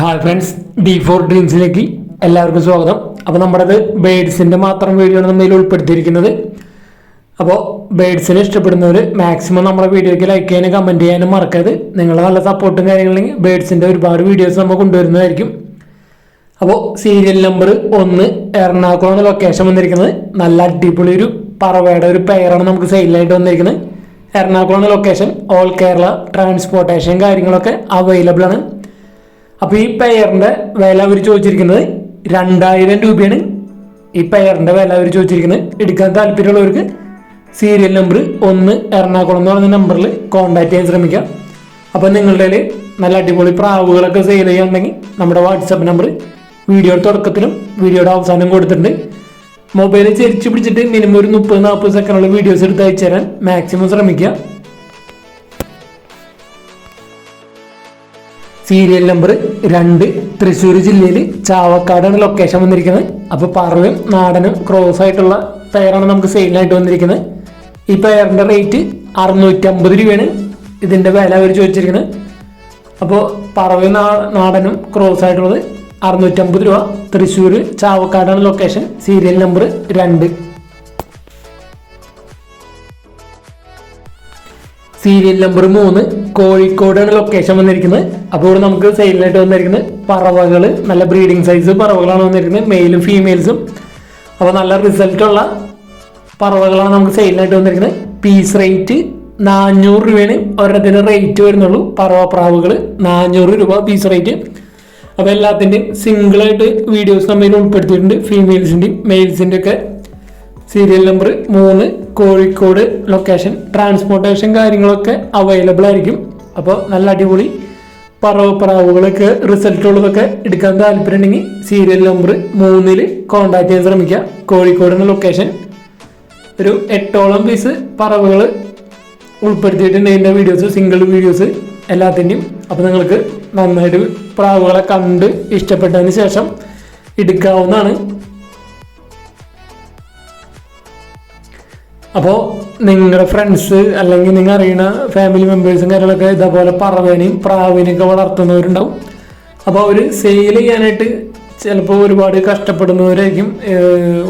Hi friends D four ഡ്രീംസിലേക്ക് എല്ലാവർക്കും സ്വാഗതം. അപ്പോൾ നമ്മുടേത് ബേഡ്സിന്റെ മാത്രം വീഡിയോ ആണ് നമ്മൾ ഉൾപ്പെടുത്തിയിരിക്കുന്നത്. അപ്പോൾ ബേഡ്സിനെ ഇഷ്ടപ്പെടുന്നവർ മാക്സിമം നമ്മുടെ വീഡിയോയ്ക്ക് ലൈക്ക് ചെയ്യാനും കമന്റ് ചെയ്യാനും മറക്കരുത്. നിങ്ങളുടെ നല്ല സപ്പോർട്ടും കാര്യങ്ങളുണ്ടെങ്കിൽ ബേഡ്സിന്റെ ഒരുപാട് വീഡിയോസ് നമ്മൾ കൊണ്ടുവരുന്നതായിരിക്കും. അപ്പോൾ സീരിയൽ നമ്പർ ഒന്ന് എറണാകുളം എന്ന ലൊക്കേഷൻ വന്നിരിക്കുന്നത്. നല്ല അടിപൊളി ഒരു പറവയുടെ ഒരു പെയറാണ് നമുക്ക് സെയിലായിട്ട് വന്നിരിക്കുന്നത്. എറണാകുളം എന്ന ലൊക്കേഷൻ ഓൾ കേരള ട്രാൻസ്പോർട്ടേഷൻ കാര്യങ്ങളൊക്കെ അവൈലബിൾ ആണ്. അപ്പോൾ ഈ പെയറിന്റെ വില അവർ ചോദിച്ചിരിക്കുന്നത് രണ്ടായിരം രൂപയാണ്. ഈ പെയറിന്റെ വില അവർ ചോദിച്ചിരിക്കുന്നത് എടുക്കാൻ താല്പര്യമുള്ളവർക്ക് സീരിയൽ നമ്പർ ഒന്ന് എറണാകുളം എന്ന് പറയുന്ന നമ്പറിൽ കോൺടാക്ട് ചെയ്യാൻ ശ്രമിക്കാം. അപ്പോൾ നിങ്ങളുടെ നല്ല അടിപൊളി പ്രാവുകളൊക്കെ സെയിൽ ചെയ്യുന്നുണ്ടെങ്കിൽ നമ്മുടെ വാട്സപ്പ് നമ്പർ വീഡിയോയുടെ തുടക്കത്തിലും വീഡിയോയുടെ അവസാനം കൊടുത്തിട്ടുണ്ട്. മൊബൈൽ ചരിച്ചു പിടിച്ചിട്ട് മിനിമം ഒരു മുപ്പത് നാൽപ്പത് സെക്കൻഡുള്ള വീഡിയോസ് എടുത്ത് അയച്ചു തരാൻ മാക്സിമം ശ്രമിക്കുക. സീരിയൽ നമ്പർ രണ്ട് തൃശ്ശൂർ ജില്ലയിൽ ചാവക്കാടാണ് ലൊക്കേഷൻ വന്നിരിക്കുന്നത്. അപ്പോൾ പറവയും നാടനും ക്രോസ് ആയിട്ടുള്ള പെയറാണ് നമുക്ക് സെയിലായിട്ട് വന്നിരിക്കുന്നത്. ഈ പെയറിന്റെ റേറ്റ് അറുന്നൂറ്റമ്പത് രൂപയാണ് ഇതിന്റെ വില അവർ ചോദിച്ചിരിക്കുന്നത്. അപ്പോൾ പറവയും നാടനും ക്രോസ് ആയിട്ടുള്ളത് അറുന്നൂറ്റമ്പത് രൂപ. തൃശ്ശൂർ ചാവക്കാടാണ് ലൊക്കേഷൻ സീരിയൽ നമ്പർ രണ്ട്. സീരിയൽ നമ്പർ മൂന്ന് കോഴിക്കോടാണ് ലൊക്കേഷൻ വന്നിരിക്കുന്നത്. അപ്പോൾ ഇവിടെ നമുക്ക് സെയിലിനായിട്ട് വന്നിരിക്കുന്നത് പറവകൾ നല്ല ബ്രീഡിംഗ് സൈസ് പറവകളാണ് വന്നിരിക്കുന്നത്. മെയിലും ഫീമെയിൽസും അപ്പോൾ നല്ല റിസൾട്ടുള്ള പറവകളാണ് നമുക്ക് സെയിലിനായിട്ട് വന്നിരിക്കുന്നത്. പീസ് റേറ്റ് നാനൂറ് രൂപയാണ്. ഒരെണ്ണത്തിന്റെ റേറ്റ് വരുന്നുള്ളൂ. പറവ പ്രാവുകൾ നാനൂറ് രൂപ പീസ് റേറ്റ് അപ്പോൾ എല്ലാത്തിന്റെയും സിംഗിളായിട്ട് വീഡിയോസ് നമ്മൾ ഉൾപ്പെടുത്തിയിട്ടുണ്ട്. ഫീമെയിൽസിന്റെയും മെയിൽസിന്റെ ഒക്കെ സീരിയൽ നമ്പർ മൂന്ന് കോഴിക്കോട് ലൊക്കേഷൻ ട്രാൻസ്പോർട്ടേഷൻ കാര്യങ്ങളൊക്കെ അവൈലബിൾ ആയിരിക്കും. അപ്പോൾ നല്ല അടിപൊളി പറവപ്പറാവുകളൊക്കെ റിസൾട്ട് ഉള്ളതൊക്കെ എടുക്കാൻ താല്പര്യം ഉണ്ടെങ്കിൽ സീരിയൽ നമ്പർ മൂന്നിൽ കോൺടാക്ട് ചെയ്യാൻ ശ്രമിക്കുക. കോഴിക്കോട് എന്ന ലൊക്കേഷൻ ഒരു എട്ടോളം പീസ് പറവുകൾ ഉൾപ്പെടുത്തിയിട്ടുണ്ട് എന്റെ വീഡിയോസ് സിംഗിൾ വീഡിയോസ് എല്ലാത്തിന്റെയും. അപ്പോൾ നിങ്ങൾക്ക് നന്നായിട്ട് പ്രാവുകളെ കണ്ട് ഇഷ്ടപ്പെട്ടതിന് ശേഷം എടുക്കാവുന്നതാണ്. അപ്പോൾ നിങ്ങളുടെ ഫ്രണ്ട്സ് അല്ലെങ്കിൽ നിങ്ങൾ അറിയുന്ന ഫാമിലി മെമ്പേഴ്സും കാര്യങ്ങളൊക്കെ ഇതേപോലെ പറവേനെയും പ്രാവിനെയൊക്കെ വളർത്തുന്നവരുണ്ടാവും. അപ്പോൾ അവർ സെയിൽ ചെയ്യാനായിട്ട് ചിലപ്പോൾ ഒരുപാട് കഷ്ടപ്പെടുന്നവരായിരിക്കും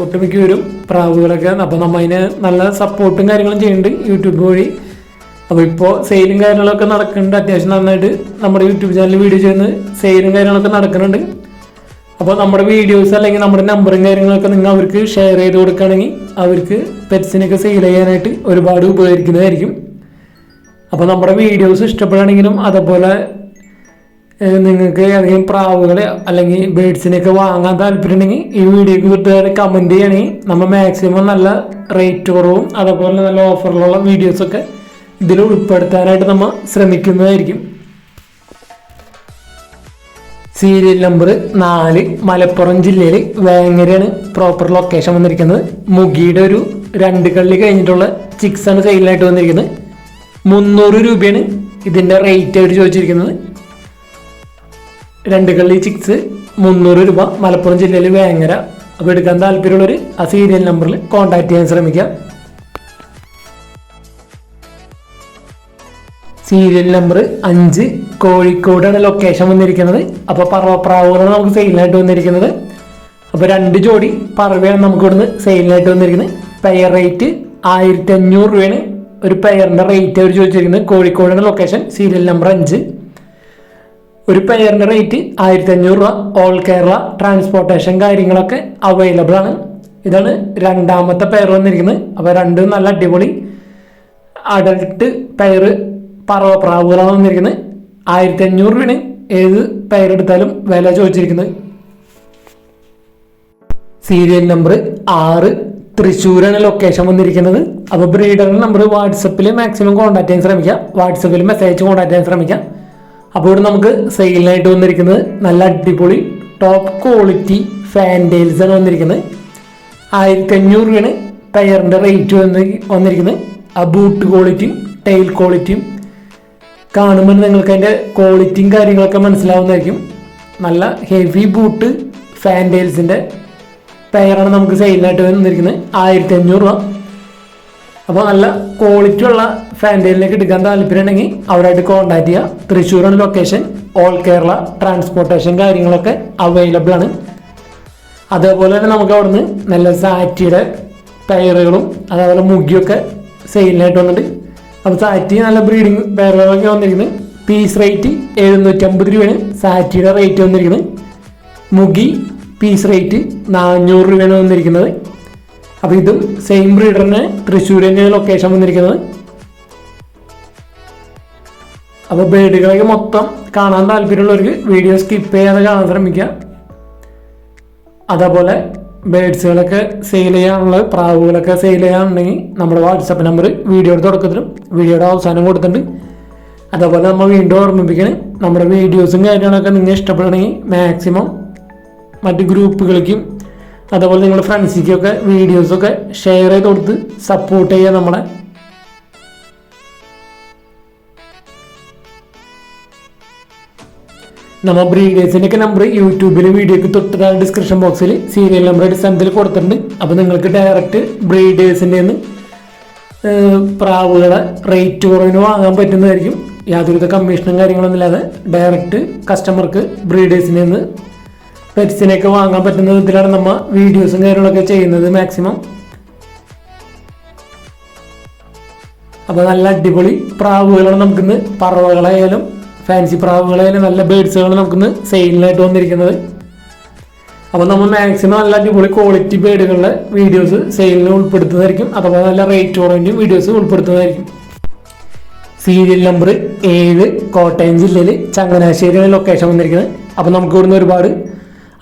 ഒട്ടുമിക്കവരും പ്രാവുകളൊക്കെ. അപ്പോൾ നമ്മൾ അതിന് നല്ല സപ്പോർട്ടും കാര്യങ്ങളും ചെയ്യുന്നുണ്ട് യൂട്യൂബ് വഴി. അപ്പോൾ ഇപ്പോൾ സെയിലും കാര്യങ്ങളൊക്കെ നടക്കുന്നുണ്ട് അത്യാവശ്യം നന്നായിട്ട് നമ്മുടെ യൂട്യൂബ് ചാനലിൽ വീഡിയോ ചെയ്യുന്നത് സെയിലും കാര്യങ്ങളൊക്കെ നടക്കുന്നുണ്ട് അപ്പോൾ നമ്മുടെ വീഡിയോസ് അല്ലെങ്കിൽ നമ്മുടെ നമ്പറും കാര്യങ്ങളൊക്കെ നിങ്ങൾ അവർക്ക് ഷെയർ ചെയ്ത് കൊടുക്കുകയാണെങ്കിൽ അവർക്ക് പെറ്റ്സിനൊക്കെ സെയിൽ ചെയ്യാനായിട്ട് ഒരുപാട് ഉപകരിക്കുന്നതായിരിക്കും. അപ്പോൾ നമ്മുടെ വീഡിയോസ് ഇഷ്ടപ്പെടുകയാണെങ്കിലും അതുപോലെ നിങ്ങൾക്ക് ഏതെങ്കിലും പ്രാവുകളെ അല്ലെങ്കിൽ ബേഡ്സിനെയൊക്കെ വാങ്ങാൻ താല്പര്യമുണ്ടെങ്കിൽ ഈ വീഡിയോക്ക് കിട്ടുകാരെ കമന്റ് ചെയ്യുകയാണെങ്കിൽ നമ്മൾ മാക്സിമം നല്ല റേറ്റ് കുറവും അതുപോലെ നല്ല ഓഫറിലുള്ള വീഡിയോസൊക്കെ ഇതിൽ ഉൾപ്പെടുത്താനായിട്ട് നമ്മൾ ശ്രമിക്കുന്നതായിരിക്കും. സീരിയൽ നമ്പർ നാല് മലപ്പുറം ജില്ലയിൽ വേങ്ങരയാണ് പ്രോപ്പർ ലൊക്കേഷൻ വന്നിരിക്കുന്നത്. മുഗിയുടെ ഒരു രണ്ട് കള്ളി കഴിഞ്ഞിട്ടുള്ള ചിക്സ് ആണ് സെയിലായിട്ട് വന്നിരിക്കുന്നത്. മുന്നൂറ് രൂപയാണ് ഇതിന്റെ റേറ്റ് അവർ ചോദിച്ചിരിക്കുന്നത്. രണ്ട് കള്ളി ചിക്സ് മുന്നൂറ് രൂപ മലപ്പുറം ജില്ലയിൽ വേങ്ങര. അപ്പോൾ എടുക്കാൻ താല്പര്യമുള്ളവർ ആ സീരിയൽ നമ്പറിൽ കോൺടാക്ട് ചെയ്യാൻ ശ്രമിക്കുക. സീരിയൽ നമ്പർ അഞ്ച് കോഴിക്കോടാണ് ലൊക്കേഷൻ വന്നിരിക്കുന്നത്. അപ്പോൾ പറവപ്രാവുകളാണ് നമുക്ക് സെയിലിനായിട്ട് വന്നിരിക്കുന്നത്. അപ്പോൾ രണ്ട് ജോഡി പറവയാണ് നമുക്ക് ഇവിടുന്ന് സെയിലിനായിട്ട് വന്നിരിക്കുന്നത്. പെയർ റേറ്റ് ആയിരത്തി അഞ്ഞൂറ് രൂപയാണ് ഒരു പെയറിന്റെ റേറ്റ് അവർ ചോദിച്ചിരിക്കുന്നത്. കോഴിക്കോടാണ് ലൊക്കേഷൻ സീരിയൽ നമ്പർ അഞ്ച്. ഒരു പെയറിന്റെ റേറ്റ് ആയിരത്തി അഞ്ഞൂറ് രൂപ. ഓൾ കേരള ട്രാൻസ്പോർട്ടേഷൻ കാര്യങ്ങളൊക്കെ അവൈലബിൾ ആണ്. ഇതാണ് രണ്ടാമത്തെ പെയർ വന്നിരിക്കുന്നത്. അപ്പോൾ രണ്ടും നല്ല അടിപൊളി. അഡൽട്ട് പെയർ പറവ പ്രാവുകളാണ് വന്നിരിക്കുന്നത് ആയിരത്തി അഞ്ഞൂറ് രൂപയാണ് ഏത് പേരെടുത്താലും വില ചോദിച്ചിരിക്കുന്നത്. സീരിയൽ നമ്പർ ആറ് തൃശ്ശൂരാണ് ലൊക്കേഷൻ വന്നിരിക്കുന്നത്. അപ്പോൾ ബ്രീഡറിന്റെ നമ്പർ വാട്സപ്പിൽ മാക്സിമം കോൺടാക്ട് ചെയ്യാൻ ശ്രമിക്കാം. വാട്സപ്പിൽ മെസ്സേജ് കോൺടാക്ട് ചെയ്യാൻ ശ്രമിക്കാം. അപ്പോൾ ഇവിടെ നമുക്ക് സെയിലിനായിട്ട് വന്നിരിക്കുന്നത് നല്ല അടിപൊളി ടോപ്പ് ക്വാളിറ്റി ഫാൻഡെയിൽസ് ആണ് വന്നിരിക്കുന്നത്. ആയിരത്തി അഞ്ഞൂറ് രൂപയാണ് ടയറിന്റെ റേറ്റ് വന്ന് വന്നിരിക്കുന്നത്. ആ ബൂട്ട് ക്വാളിറ്റിയും ടൈൽ ക്വാളിറ്റിയും കാണുമ്പോൾ നിങ്ങൾക്ക് അതിന്റെ ക്വാളിറ്റിയും കാര്യങ്ങളൊക്കെ മനസ്സിലാവുന്നതായിരിക്കും. നല്ല ഹെവി ബൂട്ട് ഫാന്റെയിൽസിന്റെ പെയറാണ് നമുക്ക് സെയിലിനായിട്ട് വന്നിരിക്കുന്നത്. ആയിരത്തി അഞ്ഞൂറ് രൂപ. അപ്പോൾ നല്ല ക്വാളിറ്റി ഉള്ള ഫാന്റയിലേക്ക് എടുക്കാൻ താല്പര്യമുണ്ടെങ്കിൽ അവരായിട്ട് കോൺടാക്ട് ചെയ്യുക. തൃശ്ശൂരാണ് ലൊക്കേഷൻ ഓൾ കേരള ട്രാൻസ്പോർട്ടേഷൻ കാര്യങ്ങളൊക്കെ അവൈലബിൾ ആണ്. അതേപോലെ തന്നെ നമുക്ക് അവിടുന്ന് നല്ല സാറ്റിയുടെ ടയറുകളും അതേപോലെ മുഗിയൊക്കെ സെയിലിനായിട്ട് വന്നിട്ട് അപ്പോൾ സാറ്റി നല്ല ബ്രീഡിംഗ് പേരുകളൊക്കെ വന്നിരിക്കുന്നത് പീസ് റേറ്റ് എഴുന്നൂറ്റമ്പത് രൂപയാണ്. സാറ്റിയുടെ റേറ്റ് വന്നിരിക്കുന്നത് മുഗി പീസ് റേറ്റ് നാനൂറ് രൂപയാണ് വന്നിരിക്കുന്നത്. അപ്പോൾ ഇതും സെയിം ബ്രീഡറിന് തൃശ്ശൂർ തന്നെയാണ് ലൊക്കേഷൻ വന്നിരിക്കുന്നത്. അപ്പോൾ ബേഡുകളൊക്കെ മൊത്തം കാണാൻ താല്പര്യമുള്ളവർക്ക് വീഡിയോ സ്കിപ്പ് ചെയ്യാതെ കാണാൻ ശ്രമിക്കുക. അതേപോലെ ബേഡ്സുകളൊക്കെ സെയിൽ ചെയ്യാനുള്ള പ്രാവുകളൊക്കെ സെയിൽ ചെയ്യാനുണ്ടെങ്കിൽ നമ്മുടെ വാട്സപ്പ് നമ്പർ വീഡിയോയുടെ തുടക്കത്തിലും വീഡിയോയുടെ അവസാനം കൊടുത്തിട്ടുണ്ട്. അതേപോലെ നമ്മൾ വീണ്ടും ഓർമ്മിപ്പിക്കണം നമ്മുടെ വീഡിയോസും കാര്യങ്ങളൊക്കെ നിങ്ങൾ ഇഷ്ടപ്പെടണമെങ്കിൽ മാക്സിമം മറ്റ് ഗ്രൂപ്പുകൾക്കും അതേപോലെ നിങ്ങളുടെ ഫ്രണ്ട്സിക്കൊക്കെ വീഡിയോസൊക്കെ ഷെയർ ചെയ്ത് കൊടുത്ത് സപ്പോർട്ട് ചെയ്യുക നമ്മളെ നമ്മൾ ബ്രീഡേഴ്സിന്റെ ഒക്കെ നമ്പർ യൂട്യൂബിൽ വീഡിയോക്ക് തൊട്ട് ഡിസ്ക്രിപ്ഷൻ ബോക്സിൽ സീരിയൽ നമ്പർ അടിസ്ഥാനത്തിൽ കൊടുത്തിട്ടുണ്ട്. അപ്പോൾ നിങ്ങൾക്ക് ഡയറക്റ്റ് ബ്രീഡേഴ്സിന്റെ പ്രാവുകളെ റേറ്റ് കുറവിന് വാങ്ങാൻ പറ്റുന്നതായിരിക്കും. യാതൊരുവിധ കമ്മീഷനും കാര്യങ്ങളൊന്നും ഇല്ലാതെ ഡയറക്റ്റ് കസ്റ്റമർക്ക് ബ്രീഡേഴ്സിൽ നിന്ന് പെറ്റ്സിനെയൊക്കെ വാങ്ങാൻ പറ്റുന്ന വിധത്തിലാണ് നമ്മൾ വീഡിയോസും കാര്യങ്ങളൊക്കെ ചെയ്യുന്നത് മാക്സിമം അപ്പോൾ നല്ല അടിപൊളി പ്രാവുകളാണ് നമുക്കിന്ന് പറവകളായാലും ഫാൻസി പ്രാവുകളെ നല്ല ബേഡ്സുകൾ നമുക്കിന്ന് സെയിലിനായിട്ട് വന്നിരിക്കുന്നത്. അപ്പോൾ നമ്മൾ മാക്സിമം നല്ല അടിപൊളി ക്വാളിറ്റി ബേഡുകളുടെ വീഡിയോസ് സെയിലിന് ഉൾപ്പെടുത്തുന്നതായിരിക്കും. അഥവാ നല്ല റേറ്റ് കുറവിന്റെയും വീഡിയോസ് ഉൾപ്പെടുത്തുന്നതായിരിക്കും. സീരിയൽ നമ്പർ ഏഴ് കോട്ടയം ജില്ലയിൽ ചങ്ങനാശ്ശേരിയാണ് ലൊക്കേഷൻ വന്നിരിക്കുന്നത്. അപ്പോൾ നമുക്ക് ഇവിടുന്ന് ഒരുപാട്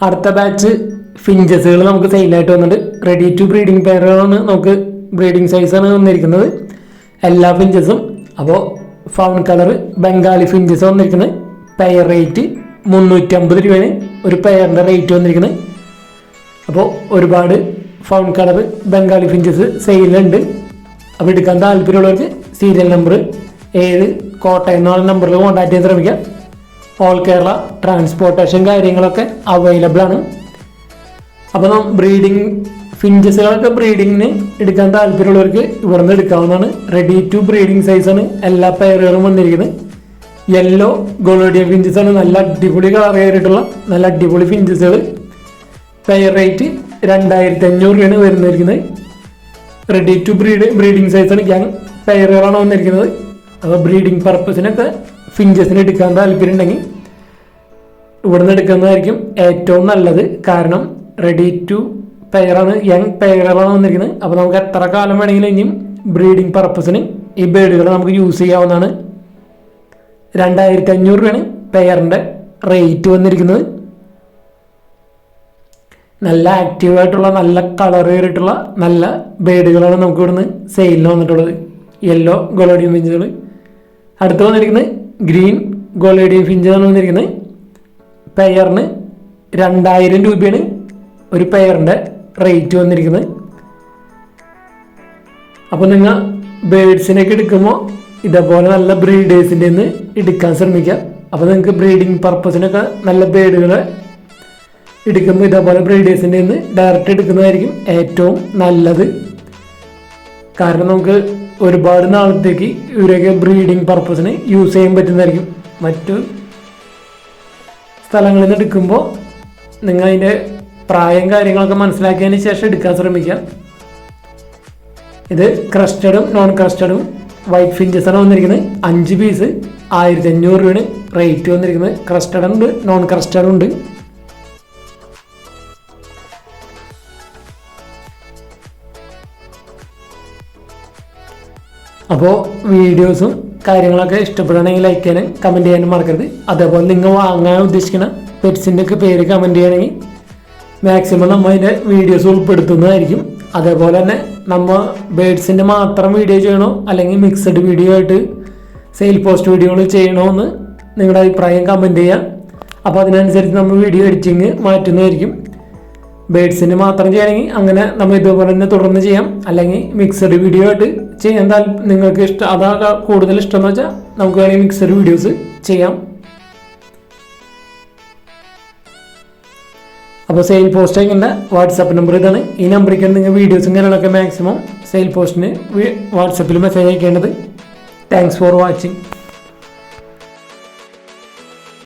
അടുത്ത ബാച്ച് ഫിഞ്ചസുകൾ നമുക്ക് സെയിലായിട്ട് വന്നിട്ടുണ്ട്. റെഡി ടു ബ്രീഡിംഗ് പെയറുകളാണ് നമുക്ക് ബ്രീഡിംഗ് സൈസാണ് വന്നിരിക്കുന്നത്. എല്ലാ ഫിഞ്ചസും അപ്പോൾ ഫൗൺ കളർ ബംഗാളി ഫിഞ്ചസ് വന്നിരിക്കുന്നത് പെയർ റേറ്റ് മുന്നൂറ്റമ്പത് രൂപയാണ്. ഒരു പെയറിന്റെ റേറ്റ് വന്നിരിക്കുന്നത് അപ്പോൾ ഒരുപാട് ഫൗൺ കളർ ബംഗാളി ഫിഞ്ചസ് സെയിലുണ്ട് അപ്പോൾ എടുക്കാൻ താല്പര്യമുള്ളവർക്ക് സീരിയൽ നമ്പർ ഏഴ് കോട്ടയം എന്നുള്ള നമ്പറിൽ കോൺടാക്ട് ചെയ്യാൻ ശ്രമിക്കാം. ഓൾ കേരള ട്രാൻസ്പോർട്ടേഷൻ കാര്യങ്ങളൊക്കെ അവൈലബിൾ ആണ്. അപ്പോൾ ബ്രീഡിങ് ഫിഞ്ചസുകളൊക്കെ ബ്രീഡിങ്ങിന് എടുക്കാൻ താല്പര്യമുള്ളവർക്ക് ഇവിടെ നിന്ന് എടുക്കാവുന്നതാണ് റെഡി ടു ബ്രീഡിങ് സൈസാണ് എല്ലാ പെയറുകളും വന്നിരിക്കുന്നത്. യെല്ലോ ഗോളോഡിയ ഫിഞ്ചസ് ആണ്. നല്ല അടിപൊളി കളർ കയറിയിട്ടുള്ള നല്ല അടിപൊളി ഫിഞ്ചസുകൾ പെയർ റേറ്റ് രണ്ടായിരത്തി അഞ്ഞൂറ് രൂപയാണ് വരുന്നിരിക്കുന്നത്. റെഡി ടു ബ്രീഡ് ബ്രീഡിങ് സൈസാണ് ഞാൻ പെയറുകളാണ് വന്നിരിക്കുന്നത്. അപ്പോൾ ബ്രീഡിങ് പർപ്പസിനൊക്കെ ഫിഞ്ചസിന് എടുക്കാൻ താല്പര്യം ഉണ്ടെങ്കിൽ ഇവിടെ നിന്ന് എടുക്കുന്നതായിരിക്കും ഏറ്റവും നല്ലത്. കാരണം റെഡി ടു പെയറാണ് യങ് പെയറുകളാണ് വന്നിരിക്കുന്നത്. അപ്പോൾ നമുക്ക് എത്ര കാലം വേണമെങ്കിലും ഇനിയും ബ്രീഡിംഗ് പർപ്പസിന് ഈ ബേഡുകൾ നമുക്ക് യൂസ് ചെയ്യാവുന്നതാണ്. രണ്ടായിരത്തി അഞ്ഞൂറ് രൂപയാണ് പെയറിന്റെ റേറ്റ് വന്നിരിക്കുന്നത്. നല്ല ആക്റ്റീവായിട്ടുള്ള നല്ല കളർ കയറിയിട്ടുള്ള നല്ല ബേഡുകളാണ് നമുക്ക് ഇവിടുന്ന് സെയിലിന് വന്നിട്ടുള്ളത്. യെല്ലോ ഗോളേഡിയം ഫിഞ്ചുകൾ അടുത്ത് വന്നിരിക്കുന്നത് ഗ്രീൻ ഗോളേഡിയം ഫിഞ്ചാണ് വന്നിരിക്കുന്നത്. പെയറിന് രണ്ടായിരം രൂപയാണ് ഒരു പെയറിന്റെ റേറ്റ് വന്നിരിക്കുന്നത്. അപ്പോൾ നിങ്ങൾ ബേഡ്സിനൊക്കെ എടുക്കുമ്പോൾ ഇതേപോലെ നല്ല ബ്രീഡേഴ്സിന്റെ നിന്ന് എടുക്കാൻ ശ്രമിക്കുക. അപ്പോൾ നിങ്ങൾക്ക് ബ്രീഡിങ് പർപ്പസിനൊക്കെ നല്ല ബേഡുകൾ എടുക്കുമ്പോൾ ഇതേപോലെ ബ്രീഡേഴ്സിന്റെ നിന്ന് ഡയറക്റ്റ് എടുക്കുന്നതായിരിക്കും ഏറ്റവും നല്ലത്. കാരണം നമുക്ക് ഒരുപാട് നാളത്തേക്ക് ഇവരൊക്കെ ബ്രീഡിങ് പർപ്പസിന് യൂസ് ചെയ്യാൻ പറ്റുന്നതായിരിക്കും. മറ്റു സ്ഥലങ്ങളിൽ നിന്ന് എടുക്കുമ്പോൾ നിങ്ങൾ അതിന്റെ പ്രായം കാര്യങ്ങളൊക്കെ മനസ്സിലാക്കിയതിന് ശേഷം എടുക്കാൻ ശ്രമിക്കുക ഇത് ക്രസ്റ്റഡും നോൺ ക്രസ്റ്റഡും വൈറ്റ് ഫിഞ്ചസ് ആണ് വന്നിരിക്കുന്നത്. അഞ്ച് പീസ് ആയിരത്തി അഞ്ഞൂറ് രൂപയാണ് റേറ്റ് വന്നിരിക്കുന്നത്. ക്രസ്റ്റഡ് ഉണ്ട് നോൺ ക്രസ്റ്റഡ് ഉണ്ട് അപ്പോൾ വീഡിയോസും കാര്യങ്ങളൊക്കെ ഇഷ്ടപ്പെടുകയാണെങ്കിൽ ലൈക്ക് ചെയ്യാനും കമന്റ് ചെയ്യാനും മറക്കരുത്. അതേപോലെ നിങ്ങൾ വാങ്ങാൻ ഉദ്ദേശിക്കുന്ന പെറ്റ്സിന്റെ ഒക്കെ പേര് കമന്റ് ചെയ്യണമെങ്കിൽ മാക്സിമം നമ്മൾ അതിന്റെ വീഡിയോസ് ഉൾപ്പെടുത്തുന്നതായിരിക്കും. അതേപോലെ തന്നെ നമ്മൾ ബേഡ്സിന്റെ മാത്രം വീഡിയോ ചെയ്യണോ അല്ലെങ്കിൽ മിക്സഡ് വീഡിയോ ആയിട്ട് സെയിൽ പോസ്റ്റ് വീഡിയോകൾ ചെയ്യണോ എന്ന് നിങ്ങളുടെ അഭിപ്രായം കമന്റ് ചെയ്യാം. അപ്പോൾ അതിനനുസരിച്ച് നമ്മൾ വീഡിയോ എഡിറ്റിങ് മാറ്റുന്നതായിരിക്കും. ബേഡ്സിന് മാത്രം ചെയ്യണമെങ്കിൽ അങ്ങനെ നമ്മൾ ഇതുപോലെ തന്നെ തുടർന്ന് ചെയ്യാം. അല്ലെങ്കിൽ മിക്സഡ് വീഡിയോ ആയിട്ട് ചെയ്യാൻ താല്പര്യം നിങ്ങൾക്ക് ഇഷ്ടം അതാ കൂടുതൽ ഇഷ്ടം എന്ന് വെച്ചാൽ നമുക്ക് വേണമെങ്കിൽ മിക്സഡ് വീഡിയോസ് ചെയ്യാം. അപ്പോൾ sale post WhatsApp WhatsApp number ഇതാണ്. ഈ നമ്പറിലേക്ക് നിങ്ങൾ വീഡിയോസും കാര്യങ്ങളൊക്കെ മാക്സിമം സെയിൽ പോസ്റ്റിന് വാട്സപ്പിൽ മെസ്സേജ് അയക്കേണ്ടത്. Thanks for watching